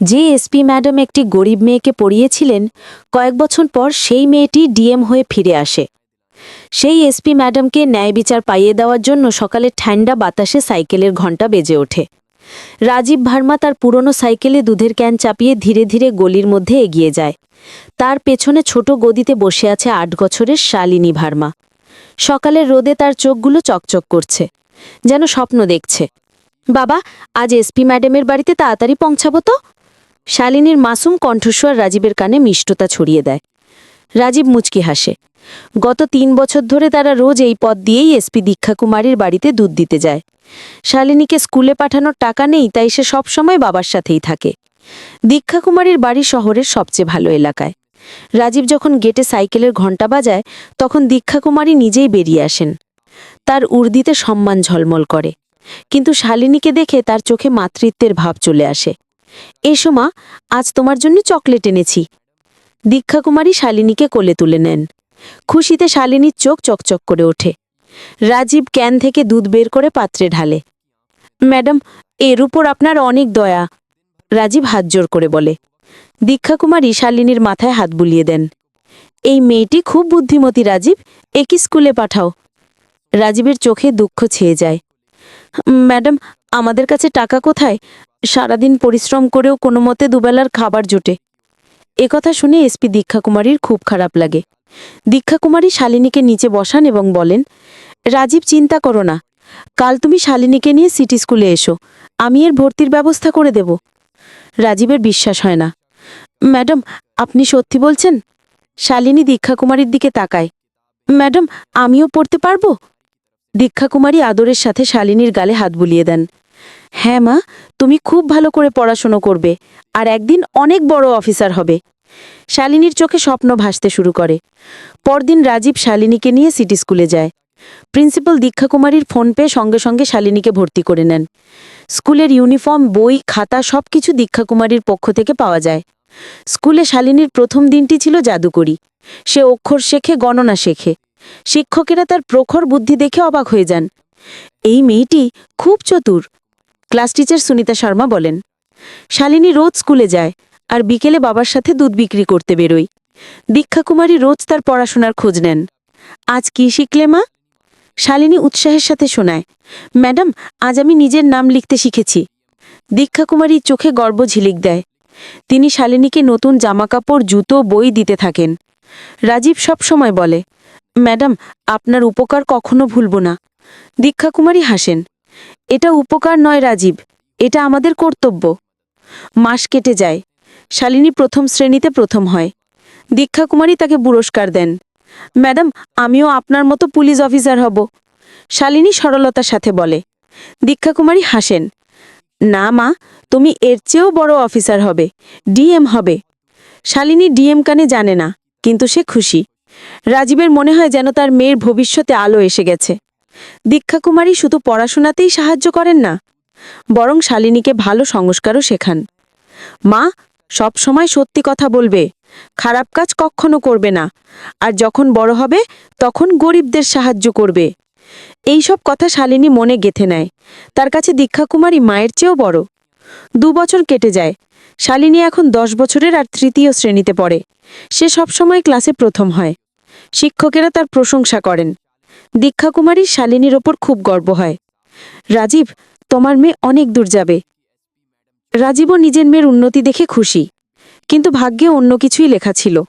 যে SP madam একটি গরিব মেয়েকে পড়িয়েছিলেন, কয়েক বছর পর সেই মেয়েটি ডিএম হয়ে ফিরে আসে। সেই এসপি ম্যাডামকে ন্যায় বিচার পাইয়ে দেওয়ার জন্য সকালে ঠান্ডা বাতাসে সাইকেলের ঘণ্টা বেজে ওঠে। রাজীব ভার্মা তার পুরনো সাইকেলে দুধের ক্যান চাপিয়ে ধীরে ধীরে গলির মধ্যে এগিয়ে যায়। তার পেছনে ছোট গদিতে বসে আছে আট বছরের শালিনী ভার্মা। সকালের রোদে তার চোখগুলো চকচক করছে, যেন স্বপ্ন দেখছে। বাবা, আজ এসপি ম্যাডামের বাড়িতে তাড়াতাড়ি পৌঁছাবো তো? শালিনীর মাসুম কণ্ঠস্বর রাজীবের কানে মিষ্টতা ছড়িয়ে দেয়। রাজীব মুচকি হাসে। গত তিন বছর ধরে তারা রোজ এই পথ দিয়েই এসপি দীক্ষা কুমারীর বাড়িতে দুধ দিতে যায়। শালিনীকে স্কুলে পাঠানোর টাকা নেই, তাই সে সবসময় বাবার সাথেই থাকে। দীক্ষা কুমারীর বাড়ি শহরের সবচেয়ে ভালো এলাকায়। রাজীব যখন গেটে সাইকেলের ঘণ্টা বাজায়, তখন দীক্ষা কুমারী নিজেই বেরিয়ে আসেন। তার উর্দিতে সম্মান ঝলমল করে। কিন্তু শালিনীকে দেখে তার চোখে মাতৃত্বের ভাব চলে আসে। এসো মা, আজ তোমার জন্য চকলেট এনেছি। দীক্ষা কুমারী শালিনীকে কোলে তুলে নেন। খুশিতে শালিনীর চোখ চকচক করে ওঠে। রাজীব ক্যান থেকে দুধ বের করে পাত্রে ঢালে। ম্যাডাম, এর উপর আপনার অনেক দয়া। রাজীব হাত জোর করে বলে। দীক্ষা কুমারী শালিনীর মাথায় হাত বুলিয়ে দেন। এই মেয়েটি খুব বুদ্ধিমতী রাজীব একই স্কুলে পাঠাও। রাজীবের চোখে দুঃখ ছেয়ে যায়। ম্যাডাম, আমাদের কাছে টাকা কোথায়? সারাদিন পরিশ্রম করেও কোনো মতে দুবেলার খাবার জোটে। একথা শুনে এসপি দীক্ষা কুমারীর খুব খারাপ লাগে। দীক্ষা কুমারী শালিনীকে নিচে বসান এবং বলেন, রাজীব, চিন্তা করো না। কাল তুমি শালিনীকে নিয়ে সিটি স্কুলে এসো। আমি এর ভর্তির ব্যবস্থা করে দেব। রাজীবের বিশ্বাস হয় না। ম্যাডাম, আপনি সত্যি বলছেন? শালিনী দীক্ষা কুমারীর দিকে তাকায়। ম্যাডাম, আমিও পড়তে পারব? দীক্ষা কুমারী আদরের সাথে শালিনীর গালে হাত বুলিয়ে দেন। হ্যাঁ মা, তুমি খুব ভালো করে পড়াশুনো করবে আর একদিন অনেক বড় অফিসার হবে। শালিনীর চোখে স্বপ্ন ভাসতে শুরু করে। পরদিন রাজীব শালিনীকে নিয়ে সিটি স্কুলে যায়। প্রিন্সিপাল দীক্ষা কুমারীর ফোন পেয়ে সঙ্গে সঙ্গে শালিনীকে ভর্তি করে নেন। স্কুলের ইউনিফর্ম, বই, খাতা সবকিছু দীক্ষা কুমারীর পক্ষ থেকে পাওয়া যায়। স্কুলে শালিনীর প্রথম দিনটি ছিল জাদুকরি। সে অক্ষর শেখে, গণনা শেখে। শিক্ষকেরা তার প্রখর বুদ্ধি দেখে অবাক হয়ে যান। এই মেয়েটি খুব চতুর। ক্লাস টিচার সুনিতা শর্মা বলেন, শালিনী রোজ স্কুলে যায় আর বিকেলে বাবার সাথে দুধ বিক্রি করতে বেরোয়। দীক্ষা কুমারী রোজ তার পড়াশোনার খোঁজ নেন। আজ কি শিখলে মা? শালিনী উৎসাহের সাথে শোনায়, ম্যাডাম, আজ আমি নিজের নাম লিখতে শিখেছি। দীক্ষা কুমারী চোখে গর্ব ঝিলিক দেয়। তিনি শালিনীকে নতুন জামাকাপড়, জুতো, বই দিতে থাকেন। রাজীব সব সময় বলে, ম্যাডাম, আপনার উপকার কখনো ভুলব না। দীক্ষা কুমারী হাসেন এটা উপকার নয় রাজীব, এটা আমাদের কর্তব্য। মাস কেটে যায়, শালিনী প্রথম শ্রেণীতে প্রথম হয়। দীক্ষা কুমারী তাকে পুরস্কার দেন। ম্যাডাম, আমিও আপনার মতো পুলিশ অফিসার হব। শালিনী সরলতার সাথে বলে। দীক্ষা কুমারী হাসেন। না মা, তুমি এর চেয়েও বড় অফিসার হবে, ডিএম হবে। শালিনী ডিএম কানে জানে না, কিন্তু সে খুশি। রাজীবের মনে হয় যেন তার মেয়ের ভবিষ্যতে আলো এসে গেছে। দীক্ষা কুমারী শুধু পড়াশোনাতেই সাহায্য করেন না, বরং শালিনীকে ভালো সংস্কারও শেখান। মা, সব সময় সত্যি কথা বলবে, খারাপ কাজ কখনো করবে না, আর যখন বড় হবে, তখন গরিবদের সাহায্য করবে। এই সব কথা শালিনী মনে গেথে নেয়। তার কাছে দীক্ষা কুমারী মায়ের চেয়েও বড়। দু বছর কেটে যায়। শালিনী এখন দশ বছরের আর তৃতীয় শ্রেণীতে পড়ে। সে সবসময় ক্লাসে প্রথম হয়। শিক্ষকেরা তার প্রশংসা করেন। দীক্ষা কুমারীর শালিনীর ওপর খুব গর্ব হয়। রাজীব, তোমার মেয়ে অনেক দূর যাবে। রাজীবও নিজের মেয়ের উন্নতি দেখে খুশি। কিন্তু ভাগ্যে অন্য কিছুই লেখা ছিল।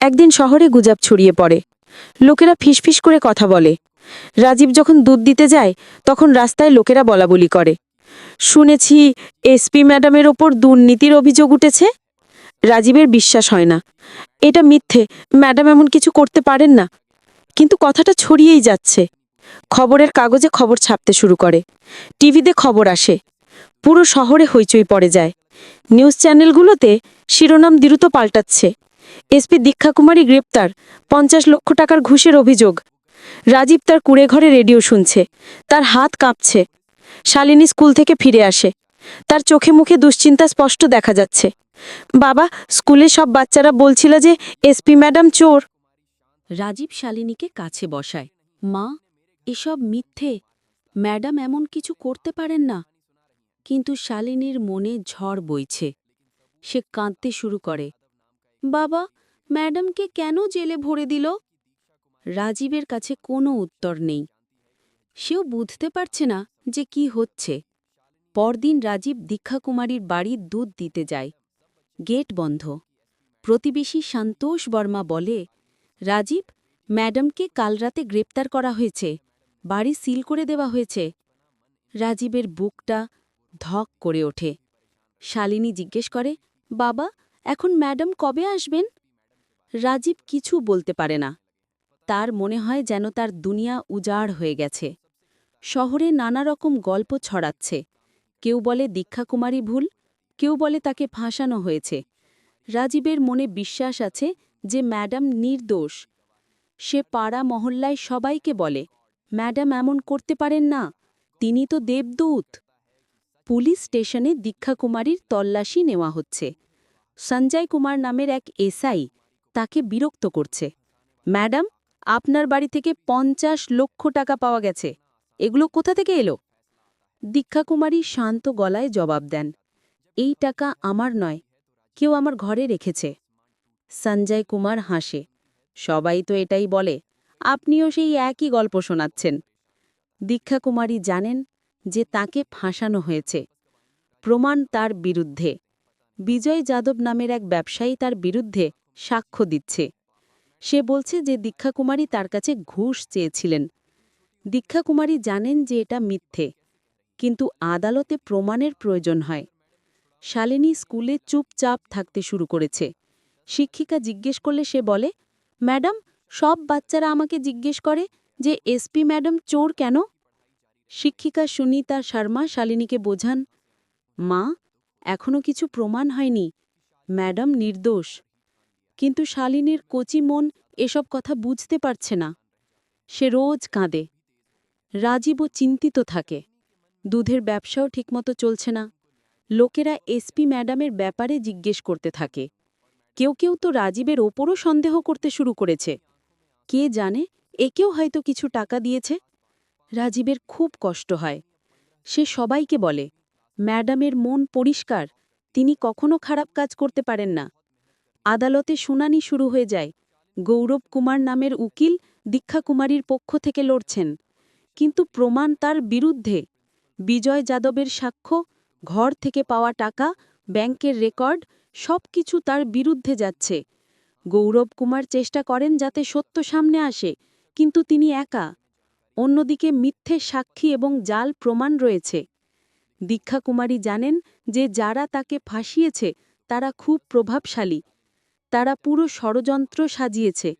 একদিন শহরে গুজাব ছড়িয়ে পড়ে। লোকেরা ফিসফিস করে কথা বলে। রাজীব যখন দুধ দিতে যায়, তখন রাস্তায় লোকেরা বলাবলি করে। শুনেছি এসপি ম্যাডামের ওপর দুর্নীতির অভিযোগ উঠেছে। রাজীবের বিশ্বাস হয় না। এটা মিথ্যে। ম্যাডাম এমন কিছু করতে পারেন না। কিন্তু কথাটা ছড়িয়েই যাচ্ছে। খবরের কাগজে খবর ছাপতে শুরু করে। টিভিতে খবর আসে। পুরো শহরে হইচই পড়ে যায়। নিউজ চ্যানেলগুলোতে শিরোনাম দ্রুত পাল্টাচ্ছে। এসপি দীক্ষা কুমারী গ্রেপ্তার, পঞ্চাশ লক্ষ টাকার ঘুষের অভিযোগ। রাজীব তার কুড়ে ঘরে রেডিও শুনছে। তার হাত কাঁপছে। শালিনী স্কুল থেকে ফিরে আসে। তার চোখে মুখে দুশ্চিন্তা স্পষ্ট দেখা যাচ্ছে। বাবা, স্কুলে সব বাচ্চারা বলছিল যে এসপি ম্যাডাম চোর। রাজীব শালিনীকে কাছে বসায়। মা, এসব মিথ্যে। ম্যাডাম এমন কিছু করতে পারেন না। কিন্তু শালিনীর মনে ঝড় বইছে। সে কাঁদতে শুরু করে। বাবা, ম্যাডামকে কেন জেলে ভরে দিল? রাজীবের কাছে কোনো উত্তর নেই। সেও বুঝতে পারছে না যে কি হচ্ছে। পরদিন রাজীব দীক্ষাকুমারীর বাড়ির দুধ দিতে যায়। গেট বন্ধ। প্রতিবেশী সন্তোষ বর্মা বলে রাজীব, ম্যাডামকে কাল রাতে গ্রেপ্তার করা হয়েছে। বাড়ি সিল করে দেওয়া হয়েছে। রাজীবের বুকটা ধক করে ওঠে। শালিনী জিজ্ঞেস করে, বাবা, এখন ম্যাডাম কবে আসবেন? রাজীব কিছু বলতে পারে না। তার মনে হয় যেন তার দুনিয়া উজাড় হয়ে গেছে। শহরে নানা রকম গল্প ছড়াচ্ছে। কেউ বলে দীক্ষাকুমারী ভুল, কেউ বলে তাকে ফাঁসানো হয়েছে। রাজীবের মনে বিশ্বাস আছে যে ম্যাডাম নির্দোষ। সে পাড়া মহল্লায় সবাইকে বলে, ম্যাডাম এমন করতে পারেন না, তিনি তো দেবদূত। পুলিশ স্টেশনে দীক্ষাকুমারীর তল্লাশি নেওয়া হচ্ছে। সঞ্জয় কুমার নামের এক এসআই তাকে বিরক্ত করছে। ম্যাডাম, আপনার বাড়ি থেকে পঞ্চাশ লক্ষ টাকা পাওয়া গেছে। এগুলো কোথা থেকে এলো? দীক্ষাকুমারী শান্ত গলায় জবাব দেন, এই টাকা আমার নয়, কেউ আমার ঘরে রেখেছে। সঞ্জয় কুমার হাসে। সবাই তো এটাই বলে, আপনিও সেই একই গল্প শোনাচ্ছেন। দীক্ষাকুমারী জানেন যে তাকে ফাঁসানো হয়েছে। প্রমাণ তার বিরুদ্ধে। বিজয় যাদব নামের এক ব্যবসায়ী তার বিরুদ্ধে সাক্ষ্য দিচ্ছে। সে বলছে যে দীক্ষাকুমারী তার কাছে ঘুষ চেয়েছিলেন। দীক্ষাকুমারী জানেন যে এটা মিথ্যে, কিন্তু আদালতে প্রমাণের প্রয়োজন হয়। শালিনী স্কুলে চুপচাপ থাকতে শুরু করেছে। শিক্ষিকা জিজ্ঞেস করলে সে বলে, ম্যাডাম, সব বাচ্চারা আমাকে জিজ্ঞেস করে যে এসপি ম্যাডাম চোর কেন? শিক্ষিকা সুনিতা শর্মা শালিনীকে বোঝান, মা এখনও কিছু প্রমাণ হয়নি। ম্যাডাম নির্দোষ। কিন্তু শালিনীর কচি মন এসব কথা বুঝতে পারছে না। সে রোজ কাঁদে। রাজীবও চিন্তিত থাকে। দুধের ব্যবসাও ঠিকমতো চলছে না। লোকেরা এসপি ম্যাডামের ব্যাপারে জিজ্ঞেস করতে থাকে। কেউ কেউ তো রাজীবের ওপরও সন্দেহ করতে শুরু করেছে। কে জানে, একেও হয়তো কিছু টাকা দিয়েছে। রাজীবের খুব কষ্ট হয়। সে সবাইকে বলে, ম্যাডামের মন পরিষ্কার, তিনি কখনো খারাপ কাজ করতে পারেন না। আদালতে শুনানি শুরু হয়ে যায়। গৌরব কুমার নামের উকিল দীক্ষা কুমারীর পক্ষ থেকে লড়ছেন। কিন্তু প্রমাণ তার বিরুদ্ধে। বিজয় যাদবের সাক্ষ্য, ঘর থেকে পাওয়া টাকা, ব্যাংকের রেকর্ড সব কিছু তার বিরুদ্ধে যাচ্ছে। গৌরব কুমার চেষ্টা করেন যাতে সত্য সামনে আসে, কিন্তু তিনি একা। অন্যদিকে মিথ্যে সাক্ষী এবং জাল প্রমাণ রয়েছে। দীক্ষা কুমারী জানেন যে যারা তাকে ফাঁসিয়েছে, তারা খুব প্রভাবশালী। তারা পুরো ষড়যন্ত্র সাজিয়েছে।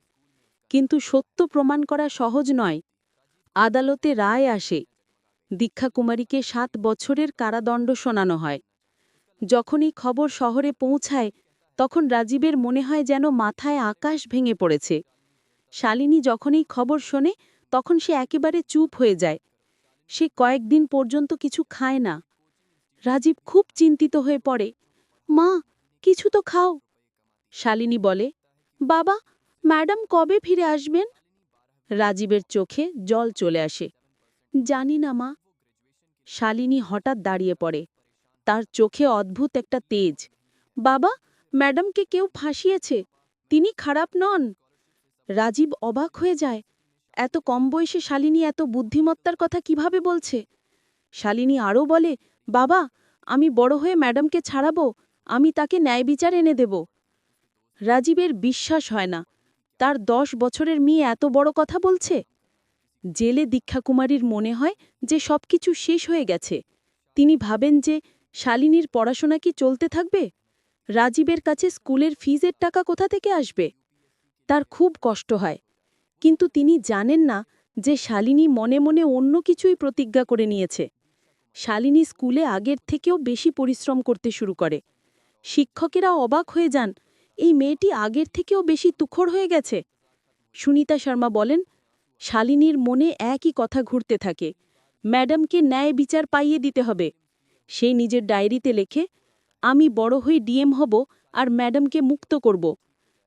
কিন্তু সত্য প্রমাণ করা সহজ নয়। আদালতে রায় আসে। দীক্ষাকুমারীকে সাত বছরের কারাদণ্ড শোনানো হয়। যখন এই খবর শহরে পৌঁছায়, তখন রাজীবের মনে হয় যেন মাথায় আকাশ ভেঙে পড়েছে। শালিনী যখনই খবর শোনে, তখন সে একেবারে চুপ হয়ে যায়। সে কয়েকদিন পর্যন্ত কিছু খায় না। রাজীব খুব চিন্তিত হয়ে পড়ে। মা, কিছু তো খাও। শালিনী বলে, বাবা, ম্যাডাম কবে ফিরে আসবেন? রাজীবের চোখে জল চলে আসে। জানি না, মা। শালিনী হঠাৎ দাঁড়িয়ে পড়ে। তার চোখে অদ্ভুত একটা তেজ। বাবা, ম্যাডামকে কেউ ফাঁসিয়েছে? তিনি খারাপ নন? রাজীব অবাক হয়ে যায়। এত কম বয়সে শালিনী এত বুদ্ধিমত্তার কথা কীভাবে বলছে? শালিনী আরও বলে, বাবা, আমি বড় হয়ে ম্যাডামকে ছাড়াবো, আমি তাকে ন্যায় বিচার এনে দেব। রাজীবের বিশ্বাস হয় না। তার দশ বছরের মেয়ে এত বড় কথা বলছে? জেলে দীক্ষাকুমারীর মনে হয় যে সবকিছু শেষ হয়ে গেছে। তিনি ভাবেন যে শালিনীর পড়াশোনা কি চলতে থাকবে? রাজীবের কাছে স্কুলের ফিজের টাকা কোথা থেকে আসবে? তার খুব কষ্ট হয়। কিন্তু তিনি জানেন না যে শালিনী মনে মনে অন্য কিছুই প্রতিজ্ঞা করে নিয়েছে। শালিনী স্কুলে আগের থেকেও বেশি পরিশ্রম করতে শুরু করে। শিক্ষকেরা অবাক হয়ে যান, এই মেয়েটি আগের থেকেও বেশি তুখর হয়ে গেছে। সুনিতা শর্মা বলেন, শালিনীর মনে একই কথা ঘুরতে থাকে। ম্যাডামকে ন্যায় বিচার পাইয়ে দিতে হবে। সে নিজের ডায়েরিতে লেখে, আমি বড় হয়ে ডিএম হব আর ম্যাডামকে মুক্ত করব।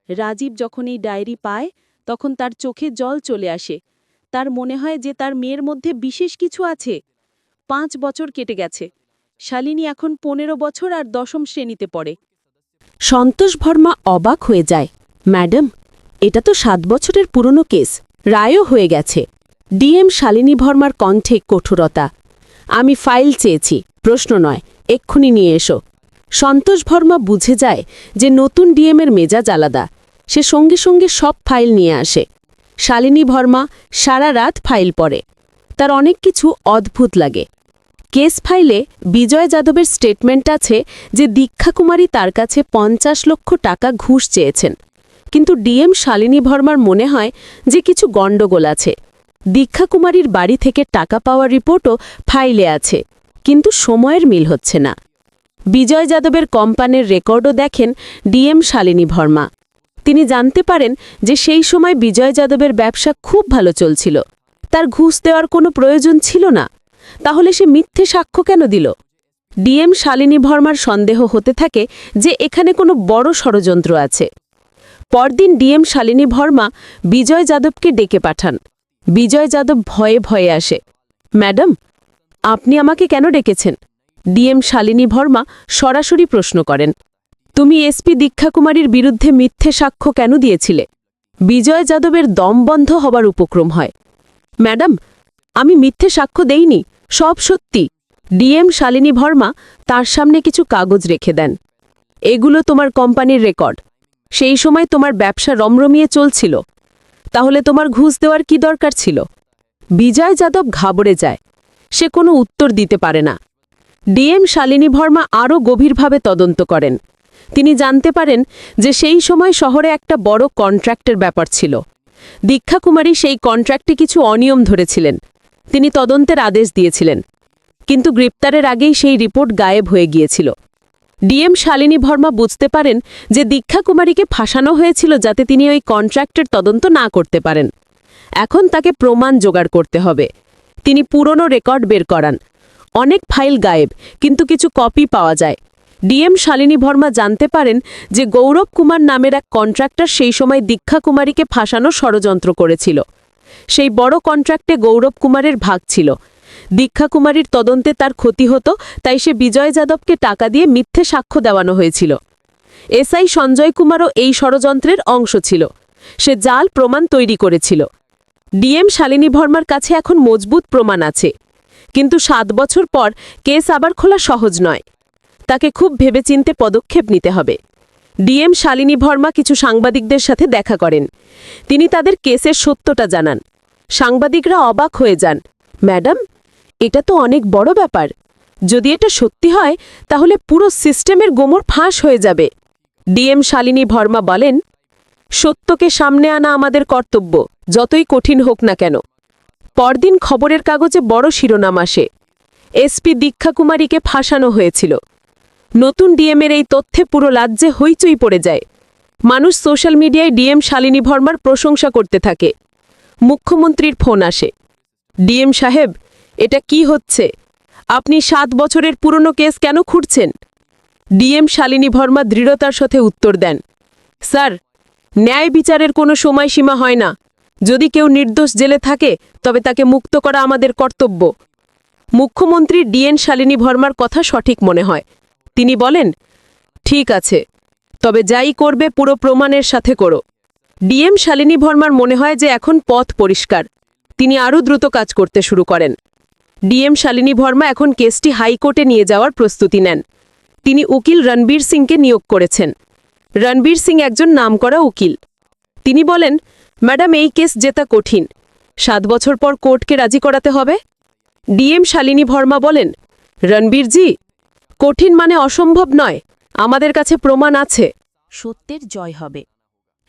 রাজীব যখন এই ডায়েরি পায়, তখন তার চোখে জল চলে আসে। তার মনে হয় যে তার মেয়ের মধ্যে বিশেষ কিছু আছে। পাঁচ বছর কেটে গেছে। শালিনী এখন পনেরো বছর আর দশম শ্রেণীতে পড়ে। সন্তোষ ভর্মা অবাক হয়ে যায়। ম্যাডাম, এটা তো সাত বছরের পুরনো কেস। রায়ও হয়ে গেছে। ডিএম শালিনী ভর্মার কণ্ঠে কঠোরতা। আমি ফাইল চেয়েছি, প্রশ্ন নয়, এক্ষুনি নিয়ে এসো। সন্তোষ ভর্মা বুঝে যায় যে নতুন ডিএমের মেজাজ আলাদা। সে সঙ্গে সঙ্গে সব ফাইল নিয়ে আসে। শালিনী ভর্মা সারা রাত ফাইল পড়ে। তার অনেক কিছু অদ্ভুত লাগে। কেস ফাইলে বিজয় যাদবের স্টেটমেন্ট আছে যে দীক্ষাকুমারী তার কাছে পঞ্চাশ লক্ষ টাকা ঘুষ চেয়েছেন। কিন্তু ডিএম শালিনী ভর্মার মনে হয় যে কিছু গণ্ডগোল আছে। দীক্ষাকুমারীর বাড়ি থেকে টাকা পাওয়ার রিপোর্টও ফাইলে আছে, কিন্তু সময়ের মিল হচ্ছে না। বিজয় যাদবের কোম্পানির রেকর্ডও দেখেন ডিএম শালিনী ভর্মা। তিনি জানতে পারেন যে সেই সময় বিজয় যাদবের ব্যবসা খুব ভালো চলছিল। তার ঘুষ দেওয়ার কোনো প্রয়োজন ছিল না। তাহলে সে মিথ্যে সাক্ষ্য কেন দিল? ডিএম শালিনী ভর্মার সন্দেহ হতে থাকে যে এখানে কোনো বড় ষড়যন্ত্র আছে। পরদিন ডিএম শালিনী ভর্মা বিজয় যাদবকে ডেকে পাঠান। বিজয় যাদব ভয়ে ভয়ে আসে। ম্যাডাম, আপনি আমাকে কেন ডেকেছেন? ডিএম শালিনী ভর্মা সরাসরি প্রশ্ন করেন। তুমি এসপি দীক্ষাকুমারীর বিরুদ্ধে মিথ্যে সাক্ষ্য কেন দিয়েছিলে? বিজয় যাদবের দম বন্ধ হবার উপক্রম হয়। ম্যাডাম, আমি মিথ্যে সাক্ষ্য দেইনি, সব সত্যি। ডিএম শালিনী ভর্মা তার সামনে কিছু কাগজ রেখে দেন। এগুলো তোমার কোম্পানির রেকর্ড। সেই সময় তোমার ব্যবসা রমরমিয়ে চলছিল। তাহলে তোমার ঘুষ দেওয়ার কি দরকার ছিল? বিজয় যাদব ঘাবড়ে যায়। সে কোনো উত্তর দিতে পারে না। ডিএম শালিনী ভর্মা আরও গভীরভাবে তদন্ত করেন। তিনি জানতে পারেন যে সেই সময় শহরে একটা বড় কন্ট্রাক্টের ব্যাপার ছিল। দীক্ষাকুমারী সেই কন্ট্রাক্টে কিছু অনিয়ম ধরেছিলেন। তিনি তদন্তের আদেশ দিয়েছিলেন। কিন্তু গ্রেপ্তারের আগেই সেই রিপোর্ট গায়েব হয়ে গিয়েছিল। ডিএম শালিনী ভর্মা বুঝতে পারেন যে দীক্ষাকুমারীকে ফাঁসানো হয়েছিল যাতে তিনি ওই কন্ট্রাক্টের তদন্ত না করতে পারেন। এখন তাকে প্রমাণ জোগাড় করতে হবে। তিনি পুরনো রেকর্ড বের করান। অনেক ফাইল গায়েব, কিন্তু কিছু কপি পাওয়া যায়। ডিএম শালিনী ভর্মা জানতে পারেন যে গৌরব কুমার নামের এক কন্ট্রাক্টর সেই সময় দীক্ষা কুমারীকে ফাঁসানো ষড়যন্ত্র করেছিল। সেই বড় কন্ট্রাক্টে গৌরব কুমারের ভাগ ছিল। দীক্ষা কুমারীর তদন্তে তার ক্ষতি হতো, তাই সে বিজয় যাদবকে টাকা দিয়ে মিথ্যে সাক্ষ্য দেওয়ানো হয়েছিল। এসআই সঞ্জয় কুমারও এই ষড়যন্ত্রের অংশ ছিল। সে জাল প্রমাণ তৈরি করেছিল। ডিএম শালিনী ভর্মার কাছে এখন মজবুত প্রমাণ আছে। কিন্তু সাত বছর পর কেস আবার খোলা সহজ নয়। তাকে খুব ভেবেচিন্তে পদক্ষেপ নিতে হবে। ডিএম শালিনী ভর্মা কিছু সাংবাদিকদের সাথে দেখা করেন। তিনি তাদের কেসের সত্যটা জানান। সাংবাদিকরা অবাক হয়ে যান। ম্যাডাম এটা তো অনেক বড় ব্যাপার। যদি এটা সত্যি হয়, তাহলে পুরো সিস্টেমের গোমর ফাঁস হয়ে যাবে। ডিএম শালিনী ভর্মা বলেন, সত্যকে সামনে আনা আমাদের কর্তব্য, যতই কঠিন হোক না কেন। পরদিন খবরের কাগজে বড় শিরোনাম আসে। এসপি দীক্ষাকুমারীকে ফাঁসানো হয়েছিল। নতুন ডিএমের এই তথ্যে পুরো রাজ্যে হইচই পড়ে যায়। মানুষ সোশ্যাল মিডিয়ায় ডিএম শালিনী ভর্মার প্রশংসা করতে থাকে। মুখ্যমন্ত্রীর ফোন আসে। ডিএম সাহেব এটা কি হচ্ছে? আপনি সাত বছরের পুরনো কেস কেন খুঁড়ছেন? ডিএম শালিনী ভর্মা দৃঢ়তার সাথে উত্তর দেন, স্যার, ন্যায় বিচারের কোনো সময়সীমা হয় না। যদি কেউ নির্দোষ জেলে থাকে, তবে তাকে মুক্ত করা আমাদের কর্তব্য। মুখ্যমন্ত্রী ডিএন শালিনী ভর্মার কথা সঠিক মনে হয়। তিনি বলেন, ঠিক আছে, তবে যাই করবে পুরো প্রমাণের সাথে করো। ডিএম শালিনী ভর্মার মনে হয় যে এখন পথ পরিষ্কার। তিনি আরও দ্রুত কাজ করতে শুরু করেন। ডিএম শালিনী ভর্মা এখন কেসটি হাইকোর্টে নিয়ে যাওয়ার প্রস্তুতি নেন। তিনি উকিল রণবীর সিংকে নিয়োগ করেছেন। রণবীর সিং একজন নামকরা উকিল। তিনি বলেন, ম্যাডাম, এই কেস জেতা কঠিন। সাত বছর পর কোর্টকে রাজি করাতে হবে? ডিএম শালিনী ভর্মা বলেন রণবীরজি কঠিন মানে অসম্ভব নয়। আমাদের কাছে প্রমাণ আছে। সত্যের জয় হবে।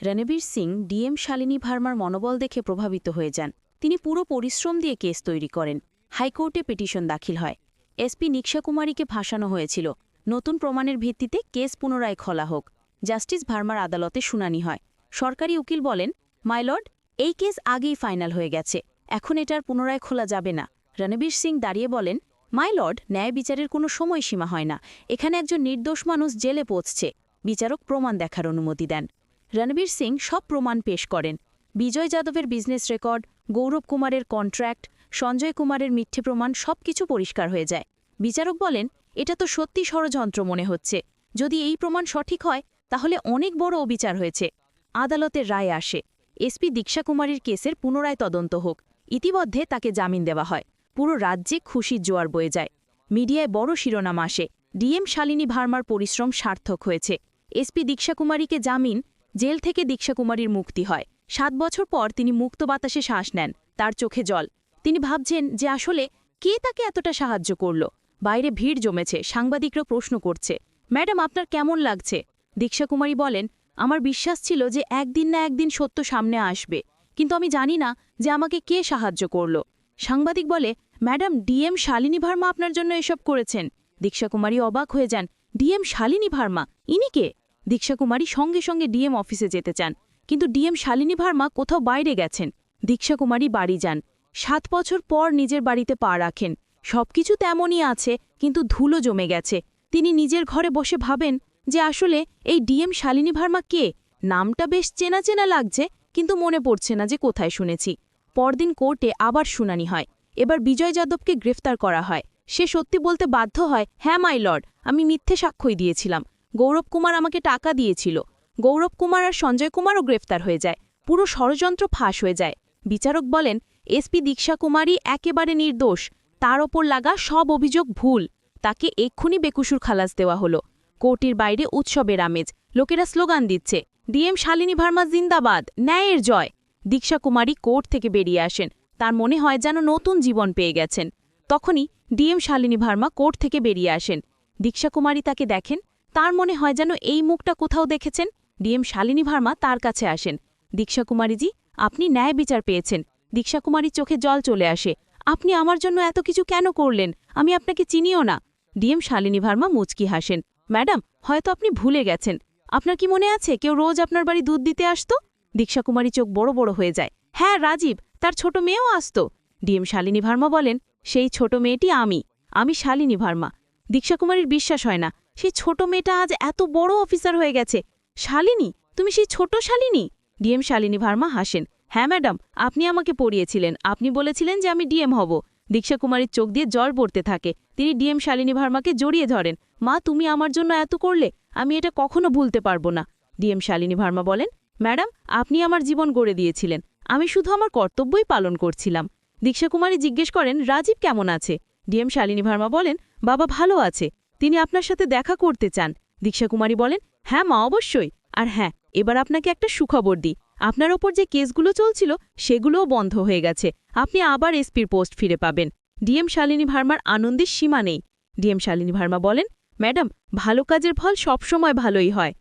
রণবীর সিং ডিএম শালিনী ভার্মার মনোবল দেখে প্রভাবিত হয়ে যান। তিনি পুরো পরিশ্রম দিয়ে কেস তৈরি করেন। হাইকোর্টে পিটিশন দাখিল হয়। এসপি নিক্সা কুমারীকে ফাঁসানো হয়েছিল। নতুন প্রমাণের ভিত্তিতে কেস পুনরায় খোলা হোক। জাস্টিস ভার্মার আদালতে শুনানি হয়। সরকারি উকিল বলেন মাইলর্ড এই কেস আগেই ফাইনাল হয়ে গেছে। এখন এটার পুনরায় খোলা যাবে না। রণবীর সিং দাঁড়িয়ে বলেন মাইলর্ড ন্যায় বিচারের কোনো সময়সীমা হয় না। এখানে একজন নির্দোষ মানুষ জেলে পৌঁছছে। বিচারক প্রমাণ দেখার অনুমতি দেন। রণবীর সিং সব প্রমাণ পেশ করেন। বিজয় যাদবের বিজনেস রেকর্ড, গৌরব কুমারের কন্ট্রাক্ট সঞ্জয় কুমারের মিথ্যে প্রমাণ সবকিছু পরিষ্কার হয়ে যায়। বিচারক বলেন, এটা তো সত্যি ষড়যন্ত্র মনে হচ্ছে। যদি এই প্রমাণ সঠিক হয়, তাহলে অনেক বড় অবিচার হয়েছে। আদালতের রায় আসে। এসপি দীক্ষা কুমারীর কেসের পুনরায় তদন্ত হোক। ইতিমধ্যে তাকে জামিন দেওয়া হয়। পুরো রাজ্যে খুশির জোয়ার বয়ে যায়। মিডিয়ায় বড় শিরোনাম আসে। ডিএম শালিনী ভার্মার পরিশ্রম সার্থক হয়েছে। এসপি দীক্ষা কুমারীকে জামিন, জেল থেকে দীক্ষা কুমারীর মুক্তি হয়। সাত বছর পর তিনি মুক্ত বাতাসে শ্বাস নেন। তার চোখে জল। তিনি ভাবছেন যে আসলে কে তাকে এতটা সাহায্য করল? বাইরে ভিড় জমেছে, সাংবাদিকরা প্রশ্ন করছে। ম্যাডাম, আপনার কেমন লাগছে? দীক্ষা কুমারী বলেন, আমার বিশ্বাস ছিল যে একদিন না একদিন সত্য সামনে আসবে। কিন্তু আমি জানি না যে আমাকে কে সাহায্য করল। সাংবাদিক বলে, ম্যাডাম ডিএম শালিনী ভার্মা আপনার জন্য এসব করেছেন। দীক্ষা কুমারী অবাক হয়ে যান ডিএম শালিনী ভার্মা? ইনি কে? দীক্ষা কুমারী সঙ্গে সঙ্গে ডিএম অফিসে যেতে চান, কিন্তু ডিএম শালিনী ভার্মা কোথাও বাইরে গেছেন। দীক্ষা কুমারী বাড়ি যান। সাত বছর পর নিজের বাড়িতে পা রাখেন। সবকিছু তেমনই আছে, কিন্তু ধুলো জমে গেছে। তিনি নিজের ঘরে বসে ভাবেন যে আসলে এই ডিএম শালিনী ভার্মা কে? নামটা বেশ চেনা চেনা লাগছে, কিন্তু মনে পড়ছে না যে কোথায় শুনেছি। পরদিন কোর্টে আবার শুনানি হয়। এবার বিজয় যাদবকে গ্রেফতার করা হয়। সে সত্যি বলতে বাধ্য হয় হ্যাঁ মাই লর্ড, আমি মিথ্যে সাক্ষ্যই দিয়েছিলাম। গৌরব কুমার আমাকে টাকা দিয়েছিল। গৌরব কুমার আর সঞ্জয় কুমারও গ্রেফতার হয়ে যায়। পুরো ষড়যন্ত্র ফাঁস হয়ে যায়। বিচারক বলেন এসপি দীক্ষা কুমারী একেবারে নির্দোষ। তার ওপর লাগা সব অভিযোগ ভুল। তাকে এক্ষুনি বেকুসুর খালাস দেওয়া হলো। কোর্টের বাইরে উৎসবের আমেজ। লোকেরা স্লোগান দিচ্ছে, ডিএম শালিনী ভার্মা জিন্দাবাদ, ন্যায়ের জয়। দীক্ষা কুমারী কোর্ট থেকে বেরিয়ে আসেন। তার মনে হয় যেন নতুন জীবন পেয়ে গেছেন। তখনই ডিএম শালিনী ভার্মা কোর্ট থেকে বেরিয়ে আসেন। দীক্ষা কুমারী তাকে দেখেন। তার মনে হয় যেন এই মুখটা কোথাও দেখেছেন। ডিএম শালিনী ভার্মা তার কাছে আসেন। দীক্ষা কুমারীজি, আপনি ন্যায় বিচার পেয়েছেন। দীক্ষা কুমারীর চোখে জল চলে আসে। আপনি আমার জন্য এত কিছু কেন করলেন? আমি আপনাকে চিনিও না। ডিএম শালিনী ভার্মা মুচকি হাসেন। ম্যাডাম, হয়তো আপনি ভুলে গেছেন। আপনার কি মনে আছে, কেউ রোজ আপনার বাড়ি দুধ দিতে আসতো? দীক্ষা কুমারী চোখ বড় বড় হয়ে যায়। হ্যাঁ রাজীব, তার ছোট মেয়েও আসতো। ডিএম শালিনী ভার্মা বলেন, সেই ছোট মেয়েটি আমি আমি শালিনী ভার্মা। দীক্ষা কুমারীর বিশ্বাস হয় না, সেই ছোট মেয়েটা আজ এত বড় অফিসার হয়ে গেছে। শালিনী, তুমি সেই ছোট শালিনী? ডিএম শালিনী ভার্মা হাসেন হ্যাঁ ম্যাডাম, আপনি আমাকে পড়িয়েছিলেন। আপনি বলেছিলেন যে আমি ডিএম হব। দীক্ষা কুমারীর চোখ দিয়ে জল পড়তে থাকে। তিনি ডিএম শালিনী ভার্মাকে জড়িয়ে ধরেন। মা, তুমি আমার জন্য এত করলে? আমি এটা কখনো ভুলতে পারব না। ডিএম শালিনী ভার্মা বলেন, ম্যাডাম, আপনি আমার জীবন গড়ে দিয়েছিলেন। আমি শুধু আমার কর্তব্যই পালন করছিলাম। দীক্ষা কুমারী জিজ্ঞেস করেন, রাজীব কেমন আছে? ডিএম শালিনী ভার্মা বলেন, বাবা ভালো আছে। তিনি আপনার সাথে দেখা করতে চান। দীক্ষা কুমারী বলেন হ্যাঁ মা, অবশ্যই। আর হ্যাঁ এবার আপনাকে একটা সুখবর দিই। আপনার ওপর যে কেসগুলো চলছিল, সেগুলোও বন্ধ হয়ে গেছে। আপনি আবার এসপির পোস্ট ফিরে পাবেন। ডিএম শালিনী ভার্মার আনন্দের সীমা নেই। ডিএম শালিনী ভার্মা বলেন, ম্যাডাম, ভালো কাজের ফল সবসময় ভালোই হয়।